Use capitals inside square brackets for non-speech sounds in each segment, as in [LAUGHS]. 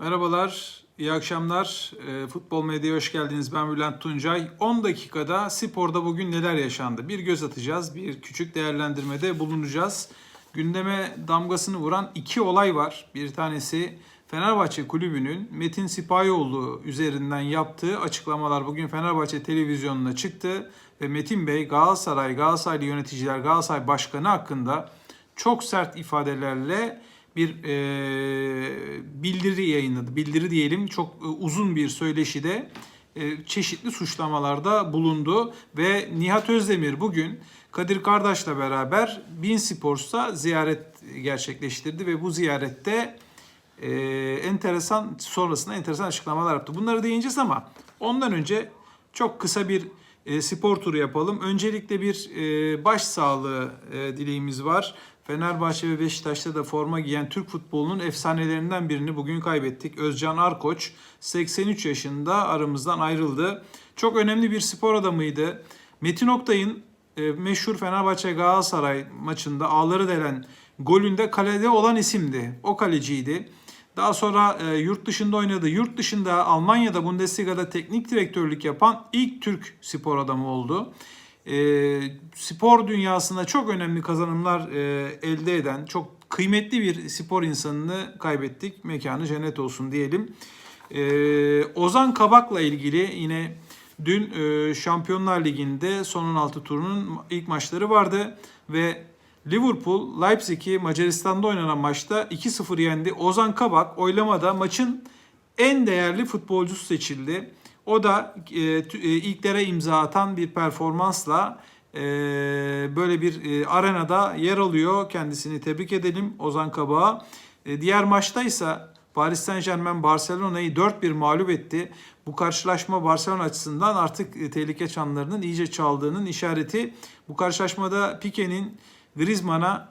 Merhabalar, iyi akşamlar. E, Futbol Medya'ya hoş geldiniz. Ben Bülent Tuncay. 10 dakikada sporda bugün neler yaşandı? Bir göz atacağız, bir küçük değerlendirmede bulunacağız. Gündeme damgasını vuran iki olay var. Bir tanesi Fenerbahçe Kulübü'nün Metin Sipahioğlu üzerinden yaptığı açıklamalar bugün Fenerbahçe televizyonuna çıktı. Ve Metin Bey Galatasaray, Galatasaraylı yöneticiler, Galatasaray Başkanı hakkında çok sert ifadelerle bir e, bildiri yayınladı. Bildiri diyelim çok e, uzun bir söyleşide e, çeşitli suçlamalarda bulundu ve Nihat Özdemir bugün Kadir Kardeş'le beraber Bin Sports'a ziyaret gerçekleştirdi ve bu ziyarette e, enteresan sonrasında enteresan açıklamalar yaptı. Bunları değineceğiz ama ondan önce çok kısa bir e, spor turu yapalım. Öncelikle bir e, baş sağlığı e, dileğimiz var. Fenerbahçe ve Beşiktaş'ta da forma giyen Türk futbolunun efsanelerinden birini bugün kaybettik. Özcan Arkoç 83 yaşında aramızdan ayrıldı. Çok önemli bir spor adamıydı. Metin Oktay'ın e, meşhur Fenerbahçe Galatasaray maçında ağları delen golünde kalede olan isimdi. O kaleciydi. Daha sonra e, yurt dışında oynadı. Yurt dışında Almanya'da Bundesliga'da teknik direktörlük yapan ilk Türk spor adamı oldu. E, spor dünyasında çok önemli kazanımlar e, elde eden, çok kıymetli bir spor insanını kaybettik. Mekanı cennet olsun diyelim. E, Ozan Kabak'la ilgili yine dün e, Şampiyonlar Ligi'nde son 16 turunun ilk maçları vardı ve Liverpool Leipzig'i Macaristan'da oynanan maçta 2-0 yendi. Ozan Kabak oylamada maçın en değerli futbolcusu seçildi. O da e, e, ilklere imza atan bir performansla e, böyle bir e, arenada yer alıyor. Kendisini tebrik edelim Ozan Kabak'a. E, diğer maçta ise Paris Saint Germain Barcelona'yı 4-1 mağlup etti. Bu karşılaşma Barcelona açısından artık e, tehlike çanlarının iyice çaldığının işareti. Bu karşılaşmada Pique'nin Griezmann'a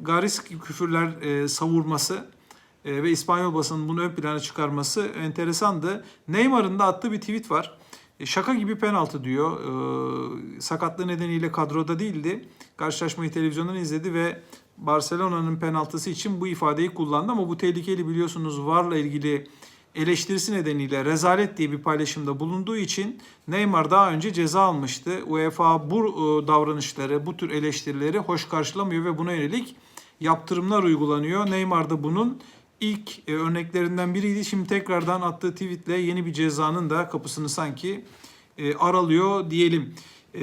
garis küfürler e, savurması e, ve İspanyol basının bunu ön plana çıkarması enteresandı. Neymar'ın da attığı bir tweet var. E, şaka gibi penaltı diyor. E, sakatlığı nedeniyle kadroda değildi. Karşılaşmayı televizyondan izledi ve Barcelona'nın penaltısı için bu ifadeyi kullandı ama bu tehlikeli biliyorsunuz VAR'la ilgili eleştirisi nedeniyle rezalet diye bir paylaşımda bulunduğu için Neymar daha önce ceza almıştı. UEFA bu e, davranışları, bu tür eleştirileri hoş karşılamıyor ve buna yönelik yaptırımlar uygulanıyor. Neymar da bunun ilk e, örneklerinden biriydi. Şimdi tekrardan attığı tweetle yeni bir cezanın da kapısını sanki e, aralıyor diyelim. E,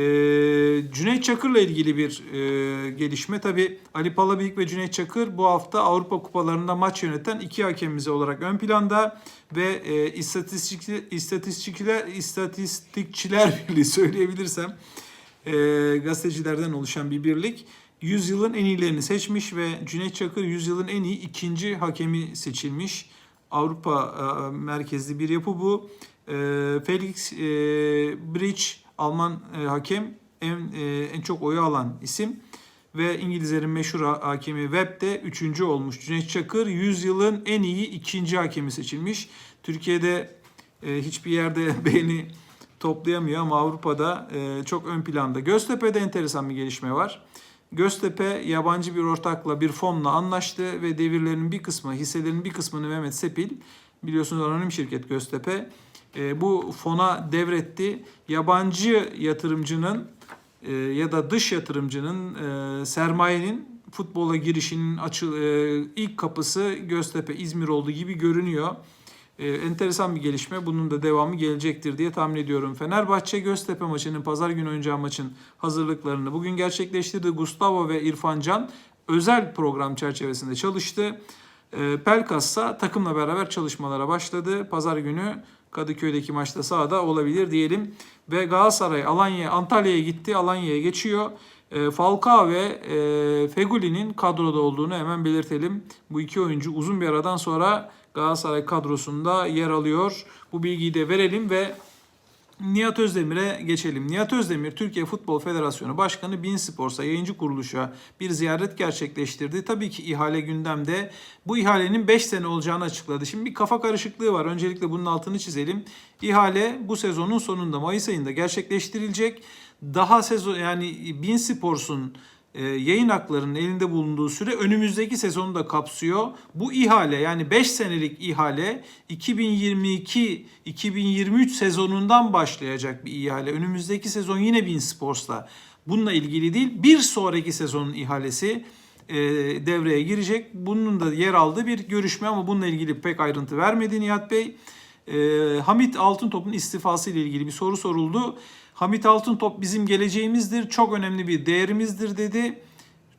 Cüneyt Çakır'la ilgili bir e, gelişme. Tabi Ali Palabıyık ve Cüneyt Çakır bu hafta Avrupa Kupalarında maç yöneten iki hakemimiz olarak ön planda ve e, istatistik, istatistikçiler, istatistikçiler [LAUGHS] birliği söyleyebilirsem e, gazetecilerden oluşan bir birlik. Yüzyılın en iyilerini seçmiş ve Cüneyt Çakır yüzyılın en iyi ikinci hakemi seçilmiş. Avrupa e, merkezli bir yapı bu. E, Felix e, Bridge Alman hakem en, en çok oyu alan isim ve İngilizlerin meşhur ha- hakemi Webb de üçüncü olmuş. Cüneyt Çakır yüzyılın en iyi ikinci hakemi seçilmiş. Türkiye'de hiçbir yerde [LAUGHS] beğeni toplayamıyor ama Avrupa'da çok ön planda. Göztepe'de enteresan bir gelişme var. Göztepe yabancı bir ortakla bir fonla anlaştı ve devirlerinin bir kısmı, hisselerinin bir kısmını Mehmet Sepil, biliyorsunuz anonim şirket Göztepe, e, bu fona devretti. Yabancı yatırımcının e, ya da dış yatırımcının e, sermayenin futbola girişinin açı, e, ilk kapısı Göztepe, İzmir olduğu gibi görünüyor. E, enteresan bir gelişme. Bunun da devamı gelecektir diye tahmin ediyorum. Fenerbahçe Göztepe maçının pazar günü oynayacağı maçın hazırlıklarını bugün gerçekleştirdi. Gustavo ve İrfan Can özel program çerçevesinde çalıştı. E, Pelkas takımla beraber çalışmalara başladı. Pazar günü Kadıköy'deki maçta sahada olabilir diyelim. Ve Galatasaray Alanya Antalya'ya gitti. Alanya'ya geçiyor. E, Falcao ve e, Feguli'nin kadroda olduğunu hemen belirtelim. Bu iki oyuncu uzun bir aradan sonra Galatasaray kadrosunda yer alıyor. Bu bilgiyi de verelim ve Nihat Özdemir'e geçelim. Nihat Özdemir, Türkiye Futbol Federasyonu Başkanı Bin Sports'a yayıncı kuruluşa bir ziyaret gerçekleştirdi. Tabii ki ihale gündemde. Bu ihalenin 5 sene olacağını açıkladı. Şimdi bir kafa karışıklığı var. Öncelikle bunun altını çizelim. İhale bu sezonun sonunda Mayıs ayında gerçekleştirilecek. Daha sezon yani Bin Sports'un yayın haklarının elinde bulunduğu süre önümüzdeki sezonu da kapsıyor. Bu ihale yani 5 senelik ihale 2022-2023 sezonundan başlayacak bir ihale. Önümüzdeki sezon yine Bein Sports'la bununla ilgili değil. Bir sonraki sezonun ihalesi e, devreye girecek. Bunun da yer aldığı bir görüşme ama bununla ilgili pek ayrıntı vermedi Nihat Bey. E, Hamit Altıntop'un istifası ile ilgili bir soru soruldu. Hamit Altıntop bizim geleceğimizdir, çok önemli bir değerimizdir dedi.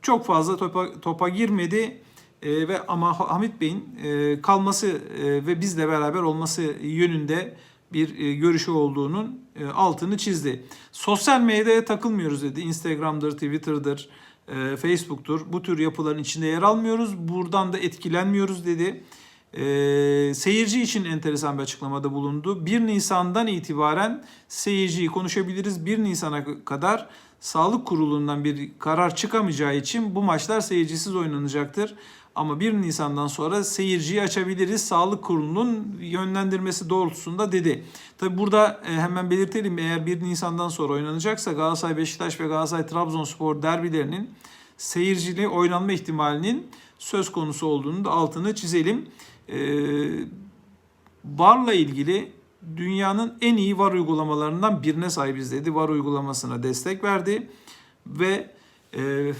Çok fazla topa, topa girmedi. E, ve ama Hamit Bey'in e, kalması e, ve bizle beraber olması yönünde bir e, görüşü olduğunun e, altını çizdi. Sosyal medyaya takılmıyoruz dedi. Instagram'dır, Twitter'dır, e, Facebook'tur. Bu tür yapıların içinde yer almıyoruz. Buradan da etkilenmiyoruz dedi. E, seyirci için enteresan bir açıklamada bulundu. 1 Nisan'dan itibaren seyirciyi konuşabiliriz. 1 Nisan'a kadar Sağlık Kurulu'ndan bir karar çıkamayacağı için bu maçlar seyircisiz oynanacaktır. Ama 1 Nisan'dan sonra seyirciyi açabiliriz Sağlık Kurulu'nun yönlendirmesi doğrultusunda dedi. Tabi burada e, hemen belirtelim eğer 1 Nisan'dan sonra oynanacaksa Galatasaray Beşiktaş ve Galatasaray Trabzonspor derbilerinin seyircili oynanma ihtimalinin söz konusu olduğunu da altını çizelim. Ee, VAR'la ilgili dünyanın en iyi VAR uygulamalarından birine sahibiz dedi. VAR uygulamasına destek verdi ve e,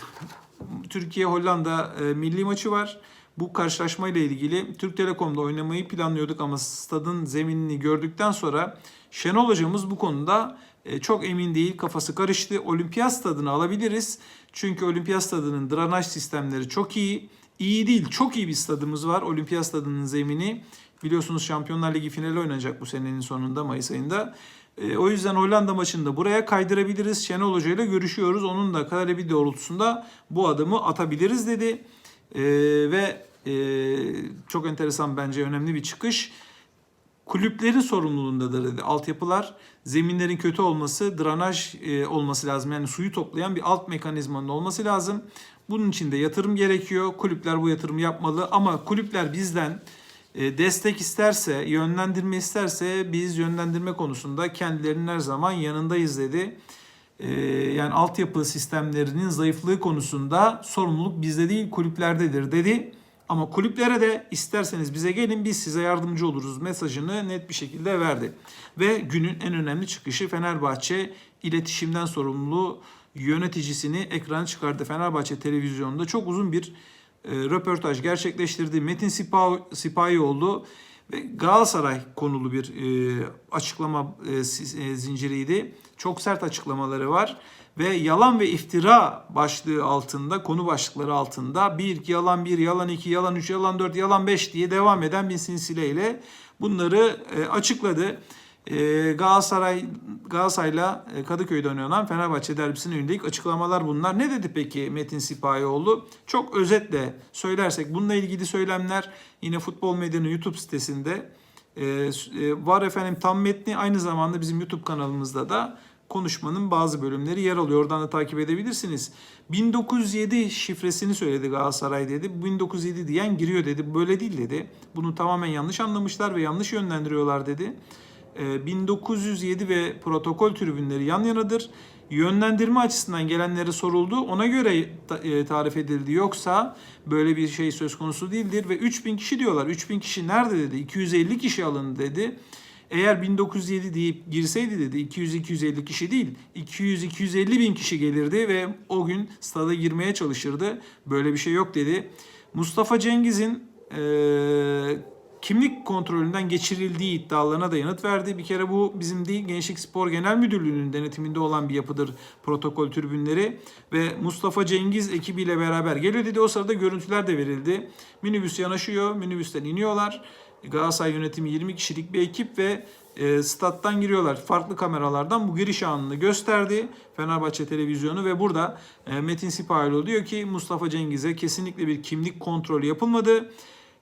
Türkiye Hollanda e, milli maçı var. Bu karşılaşmayla ilgili Türk Telekom'da oynamayı planlıyorduk ama stadın zeminini gördükten sonra Şenol hocamız bu konuda e, çok emin değil, kafası karıştı. Olimpiyat stadını alabiliriz. Çünkü olimpiyat stadının drenaj sistemleri çok iyi. İyi değil, çok iyi bir stadımız var. Olimpiyat stadının zemini biliyorsunuz Şampiyonlar Ligi finali oynanacak bu senenin sonunda Mayıs ayında. E, o yüzden Hollanda maçında buraya kaydırabiliriz. Şenol Hoca ile görüşüyoruz. Onun da talebi doğrultusunda bu adımı atabiliriz dedi. E, ve e, çok enteresan bence önemli bir çıkış. Kulüplerin sorumluluğundadır dedi. Altyapılar, zeminlerin kötü olması, drenaj e, olması lazım. Yani suyu toplayan bir alt mekanizmanın olması lazım. Bunun için de yatırım gerekiyor. Kulüpler bu yatırımı yapmalı ama kulüpler bizden e, destek isterse, yönlendirme isterse biz yönlendirme konusunda kendilerinin her zaman yanındayız dedi. E, yani altyapı sistemlerinin zayıflığı konusunda sorumluluk bizde değil kulüplerdedir dedi. Ama kulüplere de isterseniz bize gelin biz size yardımcı oluruz mesajını net bir şekilde verdi. Ve günün en önemli çıkışı Fenerbahçe iletişimden sorumlu yöneticisini ekran çıkardı. Fenerbahçe televizyonunda çok uzun bir e, röportaj gerçekleştirdi. Metin Sipahi, Sipahioğlu ve Galatasaray konulu bir e, açıklama e, e, zinciriydi. Çok sert açıklamaları var ve yalan ve iftira başlığı altında, konu başlıkları altında bir yalan bir, yalan iki, yalan üç, yalan dört, yalan beş diye devam eden bir silsileyle bunları e, açıkladı. E, Galatasaray Galatasaray'la e, Kadıköy'de oynanan Fenerbahçe derbisine yönelik açıklamalar bunlar. Ne dedi peki Metin Sipahioğlu? Çok özetle söylersek bununla ilgili söylemler yine Futbol Medya'nın YouTube sitesinde e, e, var efendim tam metni aynı zamanda bizim YouTube kanalımızda da konuşmanın bazı bölümleri yer alıyor. Oradan da takip edebilirsiniz. 1907 şifresini söyledi Galatasaray dedi. 1907 diyen giriyor dedi. Böyle değil dedi. Bunu tamamen yanlış anlamışlar ve yanlış yönlendiriyorlar dedi. 1907 ee, ve protokol tribünleri yan yanadır. Yönlendirme açısından gelenlere soruldu. Ona göre e, tarif edildi. Yoksa böyle bir şey söz konusu değildir. Ve 3000 kişi diyorlar. 3000 kişi nerede dedi. 250 kişi alındı dedi. Eğer 1907 deyip girseydi dedi 200-250 kişi değil 200-250 bin kişi gelirdi ve o gün stada girmeye çalışırdı. Böyle bir şey yok dedi. Mustafa Cengiz'in ee, kimlik kontrolünden geçirildiği iddialarına da yanıt verdi. Bir kere bu bizim değil Gençlik Spor Genel Müdürlüğü'nün denetiminde olan bir yapıdır protokol tribünleri ve Mustafa Cengiz ekibiyle beraber geliyor dedi. O sırada görüntüler de verildi. Minibüs yanaşıyor, minibüsten iniyorlar. Galatasaray yönetimi 20 kişilik bir ekip ve e, stat'tan giriyorlar. Farklı kameralardan bu giriş anını gösterdi Fenerbahçe televizyonu ve burada e, Metin Sipahiloğlu diyor ki Mustafa Cengiz'e kesinlikle bir kimlik kontrolü yapılmadı.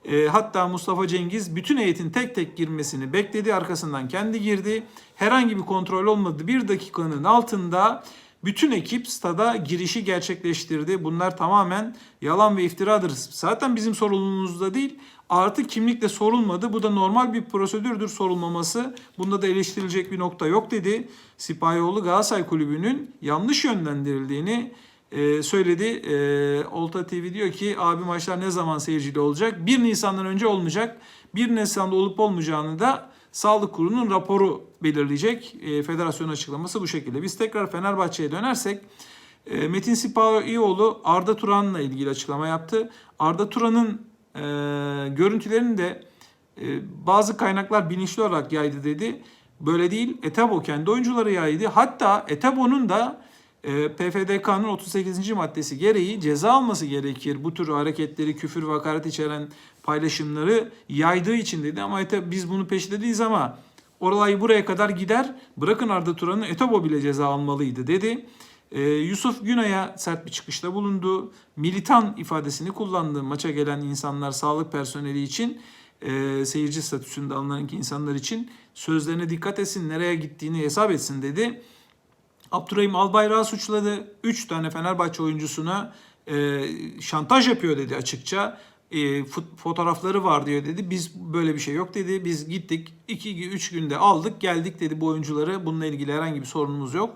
E, hatta Mustafa Cengiz bütün heyetin tek tek girmesini bekledi. Arkasından kendi girdi. Herhangi bir kontrol olmadı. Bir dakikanın altında bütün ekip stada girişi gerçekleştirdi. Bunlar tamamen yalan ve iftiradır. Zaten bizim sorumluluğumuzda değil. Artı kimlikle sorulmadı. Bu da normal bir prosedürdür sorulmaması. Bunda da eleştirilecek bir nokta yok dedi. Sipahioğlu Galatasaray Kulübü'nün yanlış yönlendirildiğini e, söyledi. E, Olta TV diyor ki abi maçlar ne zaman seyircili olacak? 1 Nisan'dan önce olmayacak. 1 Nisan'da olup olmayacağını da Sağlık Kurulu'nun raporu belirleyecek. E, federasyon açıklaması bu şekilde. Biz tekrar Fenerbahçe'ye dönersek e, Metin Sipahoğlu Arda Turan'la ilgili açıklama yaptı. Arda Turan'ın e, görüntülerini de e, bazı kaynaklar bilinçli olarak yaydı dedi. Böyle değil. Etebo kendi oyuncuları yaydı. Hatta Etebo'nun da PFDK'nın 38. maddesi gereği ceza alması gerekir. Bu tür hareketleri, küfür ve hakaret içeren paylaşımları yaydığı için dedi. Ama Ete, biz bunu peşinde ama olay buraya kadar gider. Bırakın Arda Turan'ı Etebo bile ceza almalıydı dedi. Ee, Yusuf Günay'a sert bir çıkışta bulundu. Militan ifadesini kullandı maça gelen insanlar, sağlık personeli için, e, seyirci statüsünde alınan insanlar için sözlerine dikkat etsin, nereye gittiğini hesap etsin dedi. Abdurrahim Albayrak'ı suçladı. 3 tane Fenerbahçe oyuncusuna e, şantaj yapıyor dedi açıkça. E, fotoğrafları var diyor dedi. Biz böyle bir şey yok dedi. Biz gittik 2-3 günde aldık geldik dedi bu oyuncuları. Bununla ilgili herhangi bir sorunumuz yok.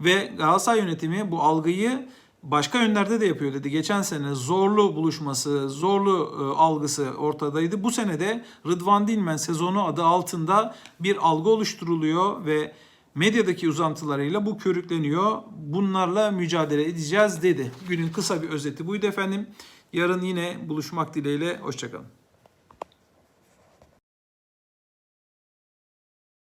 Ve Galatasaray yönetimi bu algıyı başka yönlerde de yapıyor dedi. Geçen sene zorlu buluşması, zorlu e, algısı ortadaydı. Bu sene de Rıdvan Dilmen sezonu adı altında bir algı oluşturuluyor ve medyadaki uzantılarıyla bu körükleniyor. Bunlarla mücadele edeceğiz dedi. Günün kısa bir özeti buydu efendim. Yarın yine buluşmak dileğiyle. Hoşçakalın.